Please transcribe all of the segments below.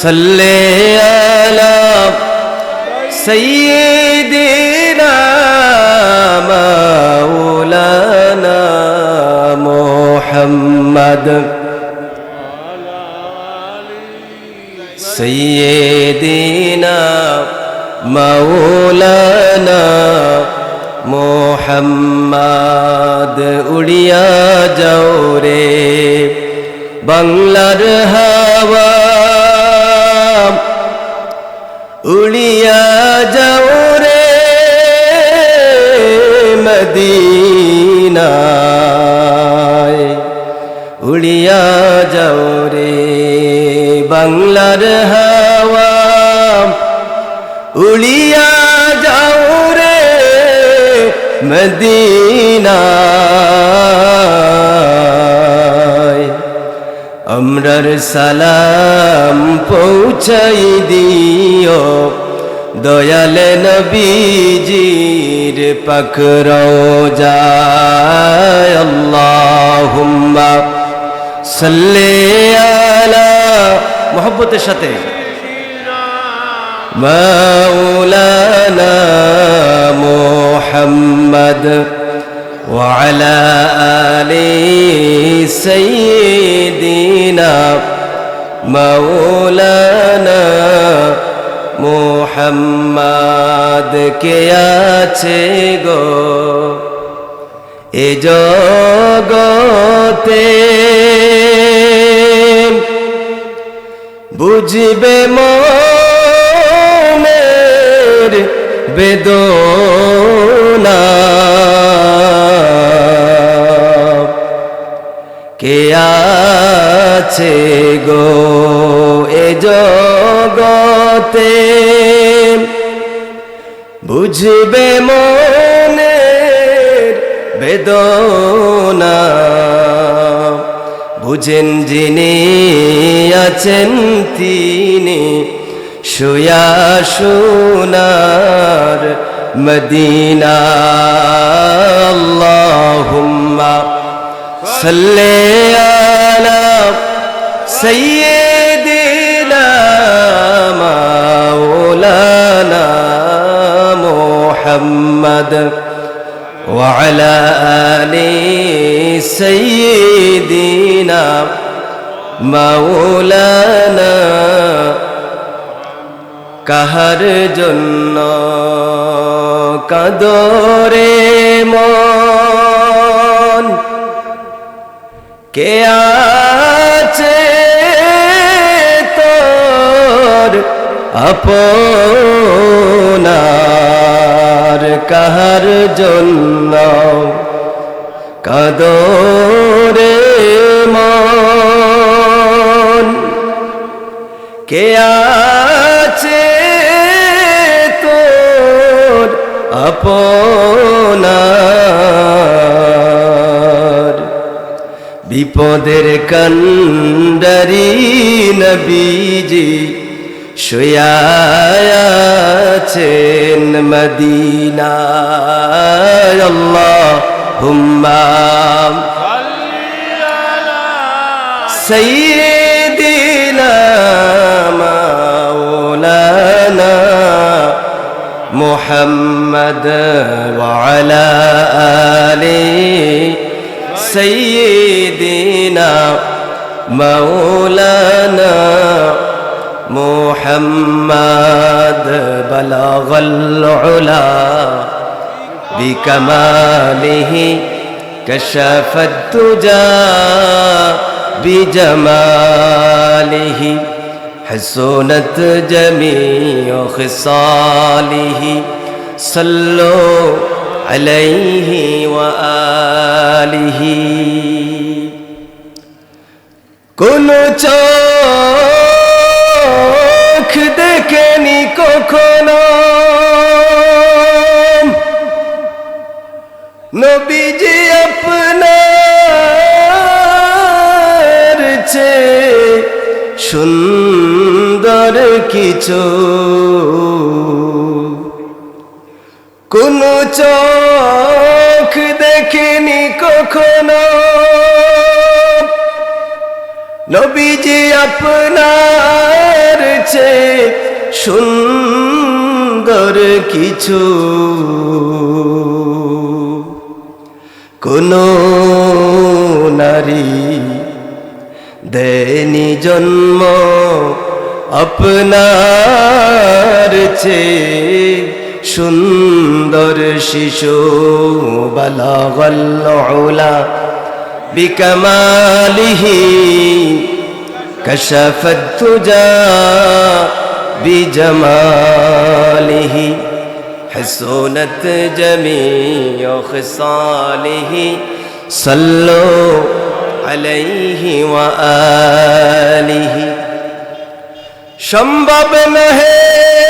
صل على سيدنا مولانا محمد سيدنا مولانا মোহাম্মদ উড়িয়া যাও রে বাংলার হাওয়া উড়িয়া যাও রে মদিনায়। উড়িয়া যাও রে বাংলার হাওয়া। উড়িয়া যাও রে মদিনায়। আমরার সালাম পৌঁছাই দিও। দয়াল নবীজির পকরো যায় আল্লাহুম্মা সাল্লি আলা মহব্বতের সাথে। মাওলানা মুহাম্মদ وعلى آل سيدنا مولانا মোহাম্মদ কে আছে গো এ জগতে বুঝবে মনের বেদনা কে আছে গো এ জগতে? বুঝবে মনের বেদনা। বুঝেন যিনি আছেন তিনি শুয়া সোনার মদিনা। আল্লাহুম্মা সাল্লি আলা সাইয়্যিদিনা মাওলানা মুহাম্মদ وعلى آل سيدنا مولانا কাহার জন্য কাদরে মন কে আছে তোর আপনার কাহার জন্য কাদরে মন? কে আছে তোর আপনার বিপদের কন্দরি নবীজি শুয়াছেন মদিনা আল্লাহ হুম্মা সৈদিনা মাওলানা মোহাম্মদ ওয়ালা আলী سيدنا مولانا محمد بلغ العلا بكماله كشف الدجى بجماله حسنت جميع خصاله صلوا আলাইহি ওয়া আলিহি। কোন চোখ দেখেনি কখনো। নবীজি আপনার চেয়ে সুন্দর কিছু চোখ দেখেনি কখনো। নবীজি আপনার চেয়ে সুন্দর কিছু। কোন নারী দেনি জন্ম আপনার চেয়ে সুন্দর শিশু বালাগল্লা بكماله كشف الدجى بجماله حسنت جميع خصاله صلوا عليه وآله সম্ভব নহে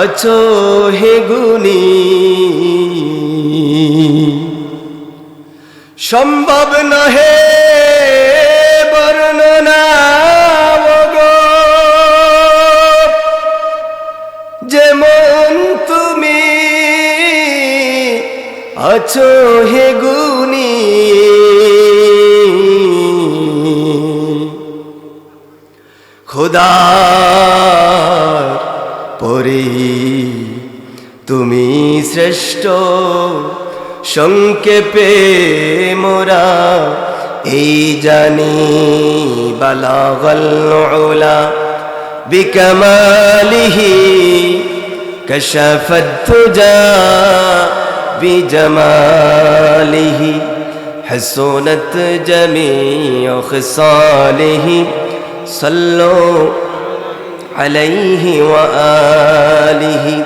আছো হে গুণী। সম্ভব নহে বর্ণনা যেমন তুমি আছো হে গুণী। খোদার শ্রেষ্ঠ সংক্ষেপে মোরা এই জানি বালাগল উলা বিকমালিহি كشف الدجى بجماله حسنت جميع خصاله صلوا عليه وآله